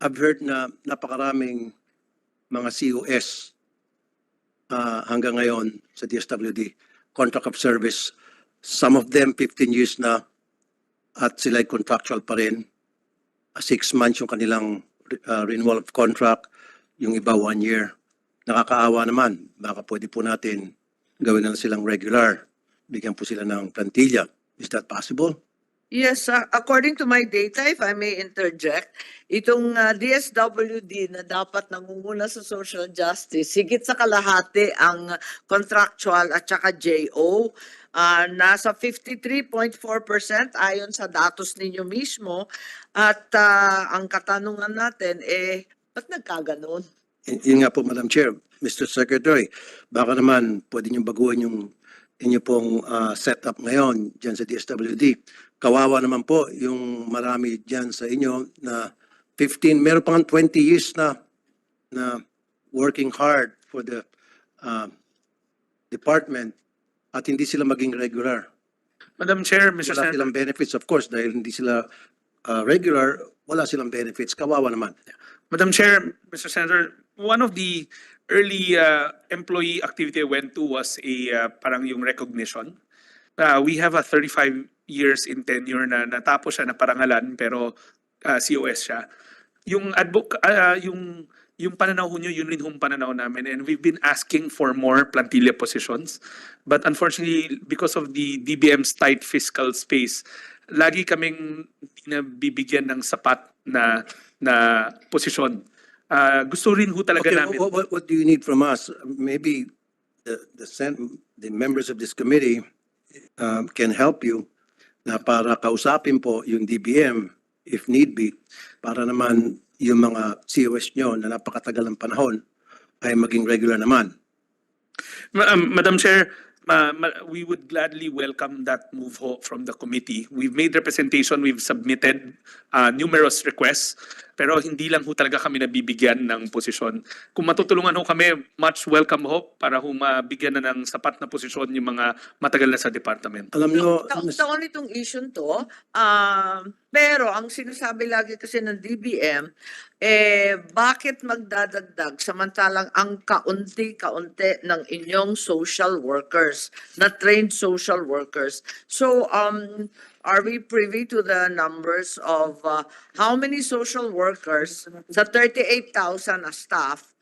I've heard na napakaraming mga COS ah, hanggang ngayon sa DSWD, contract of service. Some of them 15 years na at sila contractual pa rin. Ah, Six months yung kanilang ah, renewal of contract, yung iba one year. Nakakaawa naman. Baka pwede po natin gawin na silang regular. Bigyan po sila ng plantilla. Is that possible? Yes, uh, according to my data, if I may interject, itong uh, DSWD na dapat nangunguna sa social justice, higit sa kalahati ang contractual at saka JO, uh, nasa 53.4% ayon sa datos ninyo mismo. At uh, ang katanungan natin, eh, ba't nagkaganon? Yun nga po, Madam Chair, Mr. Secretary, baka naman pwede niyong baguhin yung inyo pong ah, setup ngayon dyan sa DSWD. Kawawa naman po yung marami dyan sa inyo na 15, meron pang 20 years na na working hard for the ah, department at hindi sila maging regular. Madam Chair, Mr. Wala Senator, silang benefits, of course, dahil hindi sila ah, regular, wala silang benefits. Kawawa naman. Madam Chair, Mr. Senator, one of the early uh, employee activity I went to was a uh, parang yung recognition. Uh, we have a 35 years in tenure na natapos siya na parangalan pero uh, COS siya. Yung advoc uh, yung yung pananaw nyo, yun rin hong pananaw namin. And we've been asking for more plantilla positions. But unfortunately, because of the DBM's tight fiscal space, lagi kaming hindi na bibigyan ng sapat na na posisyon. Ah, gusto rin ho talaga Okay, namin. what, what, what do you need from us? Maybe the, the, the members of this committee um, can help you na para kausapin po yung DBM if need be para naman yung mga COS nyo na napakatagal ng panahon ay maging regular naman. Ma- um, Madam Chair, ma- ma- we would gladly welcome that move ho from the committee. We've made representation, we've submitted uh, numerous requests, pero hindi lang ho talaga kami nabibigyan ng posisyon. Kung matutulungan ho kami, much welcome ho para ho mabigyan na ng sapat na posisyon yung mga matagal na sa departamento. Alam nyo, Taon itong issue to, um, pero ang sinasabi lagi kasi ng DBM, eh, bakit magdadagdag samantalang ang kaunti-kaunti ng inyong social workers, na trained social workers. So, um, are we privy to the numbers of uh, how many social workers sa 38,000 na staff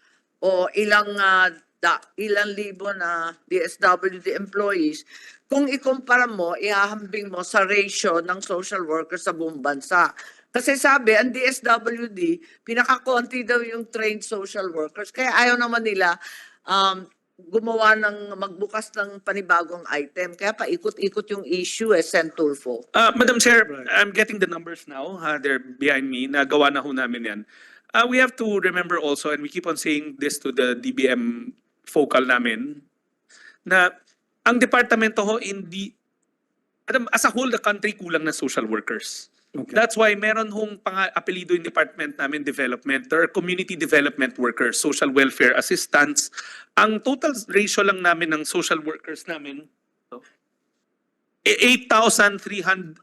o ilang uh, da, ilang libo na DSWD employees, kung ikumpara mo, ihahambing mo sa ratio ng social workers sa buong bansa. Kasi sabi, ang DSWD, pinakakonti daw yung trained social workers. Kaya ayaw naman nila um, gumawa ng magbukas ng panibagong item. Kaya paikot-ikot yung issue eh, Sen Tulfo. Uh, Madam Chair, Right. I'm getting the numbers now. Uh, they're behind me. Nagawa na ho namin yan. Uh, we have to remember also, and we keep on saying this to the DBM focal namin, na ang departamento ho hindi, Adam, as a whole, the country kulang na social workers. Okay. That's why meron hong pang apelido yung department namin development. There are community development workers, social welfare assistants. Ang total ratio lang namin ng social workers namin, eh, 8,300.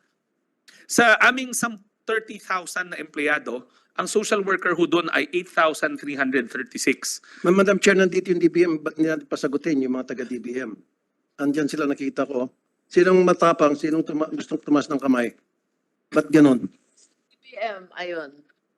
Sa aming sam 30,000 na empleyado, ang social worker ho doon ay 8,336. Ma- Madam Chair, nandito yung DBM, ba't natin pasagutin yung mga taga-DBM? Andyan sila nakita ko. Sinong matapang, sinong tuma- gustong tumas ng kamay? Ba't ganon? PM, ayun.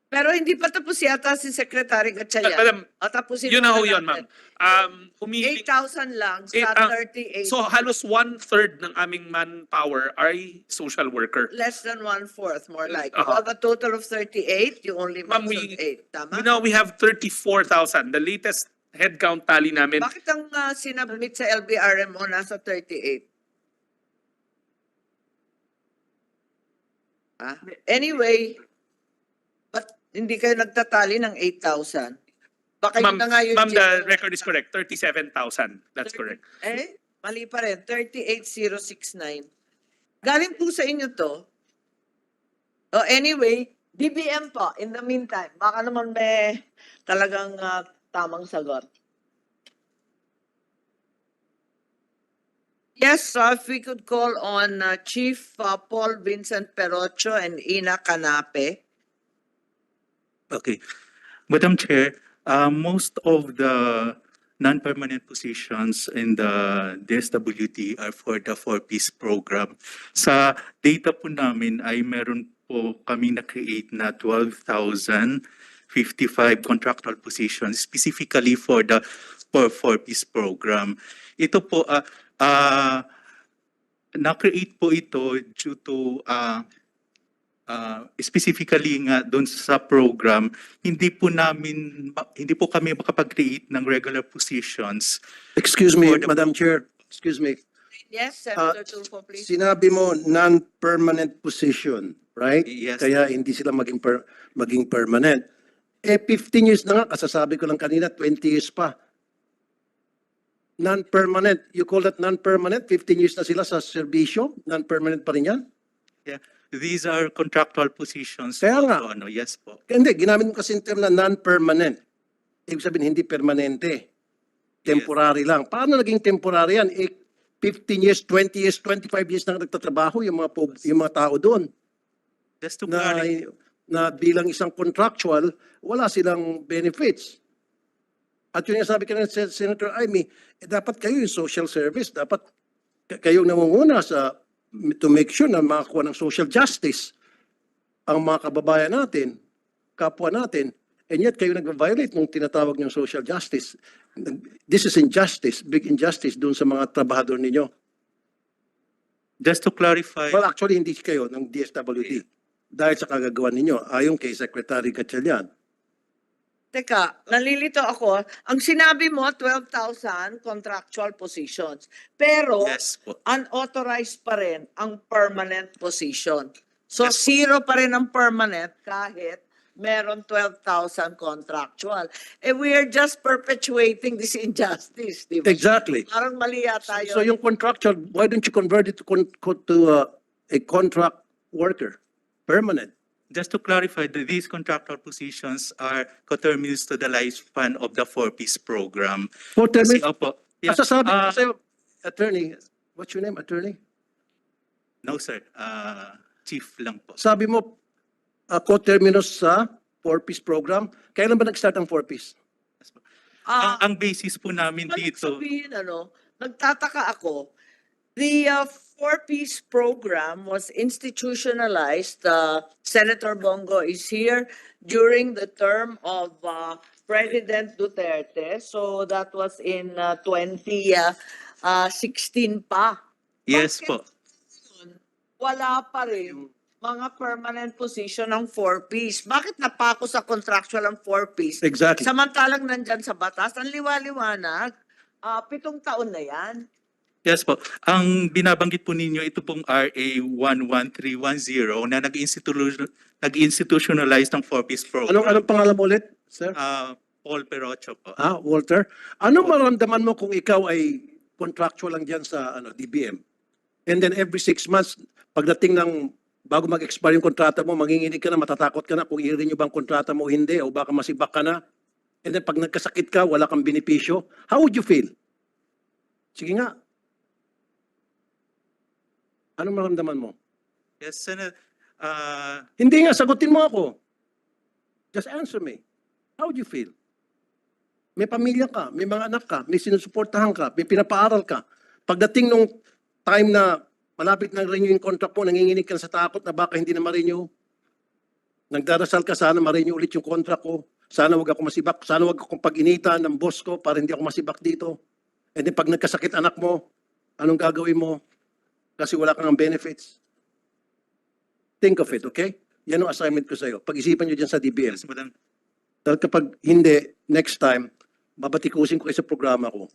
Pero hindi pa tapos yata si Secretary Gatchalian. Ah, Madam, O tapusin Yun na ho muna yun, ma'am. natin. Um, humihiling 8,000 lang Eight, sa ah, 38. So halos one-third ng aming manpower ay social worker. less than one-fourth, more like. You Uh-huh. have a total of 38, you only Ma'am, mentioned we- 8, tama? Now we have 34,000. The latest headcount tally namin. Bakit ang uh, sinabmit sa LBRM mo nasa 38? Ah, anyway, but hindi kayo nagtatali ng 8,000? Baka yun Ma'am, na nga yung ma'am, the record is correct. 37,000. That's correct. Eh, mali pa rin. 38069. Galing po sa inyo to. Oh, anyway, DBM po, in the meantime, baka naman may talagang ah, tamang sagot. Yes, so if we could call on uh, Chief uh, Paul Vincent Perocho and Ina Canape. Okay. Madam Chair, uh, most of the non-permanent positions in the DSWD are for the four-piece program. Sa data po namin ay meron po kami na-create na 12,055 contractual positions specifically for the for four-piece program. Ito po, uh, uh, na-create po ito due to uh, uh, specifically nga doon sa program, hindi po namin, hindi po kami makapag-create ng regular positions. Excuse me, Madam Chair, excuse me. Yes, Senator Tulfo, please. Sinabi mo non-permanent position, right? Yes. Kaya hindi sila maging per, maging permanent. Eh 15 years na nga, kasasabi ko lang kanina 20 years pa. Non-permanent, you call that non-permanent? 15 years na sila sa serbisyo? Non-permanent pa rin yan? These are contractual positions. Kaya po, nga. Ano, yes po. Kaya Hindi, ginamit mo kasi yung term na non-permanent. Ibig sabihin, hindi permanente. Temporary lang. Paano naging temporary yan? Eh, 15 years, 20 years, 25 years na nagtatrabaho yung mga, po- yung mga tao doon. Just to na, na bilang isang contractual, wala silang benefits. At yun yung sabi ka ng Sen- Senator Amy, eh, dapat kayo yung social service, dapat kayong namunguna sa to make sure na makakuha ng social justice ang mga kababayan natin, kapwa natin, and yet kayo nag-violate ng tinatawag niyong social justice. This is injustice, big injustice doon sa mga trabahador ninyo. just to clarify, Well, actually, hindi kayo ng DSWD. Dahil sa kagagawa ninyo, ayon kay Secretary Gatchalian. Teka, nalilito ako. Ang sinabi mo, 12,000 contractual positions. Pero yes po. unauthorized pa rin ang permanent position. So Yes. zero pa rin ang permanent kahit meron 12,000 contractual. Eh we are just perpetuating this injustice, di ba? Exactly. Parang mali yata So yun. yung contractual, why don't you convert it to, con- co- to uh, a contract worker, permanent? Just to clarify, that these contractual positions are coterminous to the lifespan of the four-piece program. Kasi, opo, yeah, masasabi ko ah, sa'yo, attorney, what's your name, attorney? no sir, uh, chief lang po. Sabi mo, uh, co-terminus sa four-piece program. Kailan ba nag-start ang four-piece? Ah, ang, ang basis po namin Ibig dito, sabihin, ano, nagtataka ako, the uh, four-piece program was institutionalized, uh, Senator Bongo is here during the term of uh, President Duterte, so that was in uh, 2016 pa. yes Bakit po. yun, Wala pa rin mga permanent position ng four-piece. Bakit napako sa contractual ang four-piece? Exactly. Samantalang nandyan sa batas, ang liwaliwanag, ah pitong taon na yan. Yes po. Ang binabanggit po ninyo, ito pong RA 11310 na nag-institution- nag-institutionalize ng four-piece program. Anong, anong pangalan mo ulit, sir? Ah, Paul Perocho po. Ah, Walter. Ano maramdaman mo kung ikaw ay contractual lang dyan sa ano, DBM? And then every six months, pagdating ng bago mag-expire yung kontrata mo, manginginig ka na, matatakot ka na kung i-renew ba ang kontrata mo o hindi, o baka masibak ka na. And then pag nagkasakit ka, wala kang benepisyo, how would you feel? Sige nga. Anong maramdaman mo? Yes, Senator. Ah, Hindi nga, sagutin mo ako. Just answer me. How would you feel? May pamilya ka, may mga anak ka, may sinusuportahan ka, may pinapaaral ka. Pagdating nung time na malapit na renew yung contract mo, nanginginig ka sa takot na baka hindi na ma-renew. Nagdarasal ka, sana ma-renew ulit yung contract ko. Sana wag ako masibak, sana wag akong pag-initan ng boss ko para hindi ako masibak dito. And then pag nagkasakit anak mo, anong gagawin mo? Kasi wala kang benefits. Think of it, okay? Yan ang assignment ko sa'yo. Pag-isipan nyo dyan sa Madam. Dahil kapag hindi, next time, babatikusin ko kayo sa programa ko.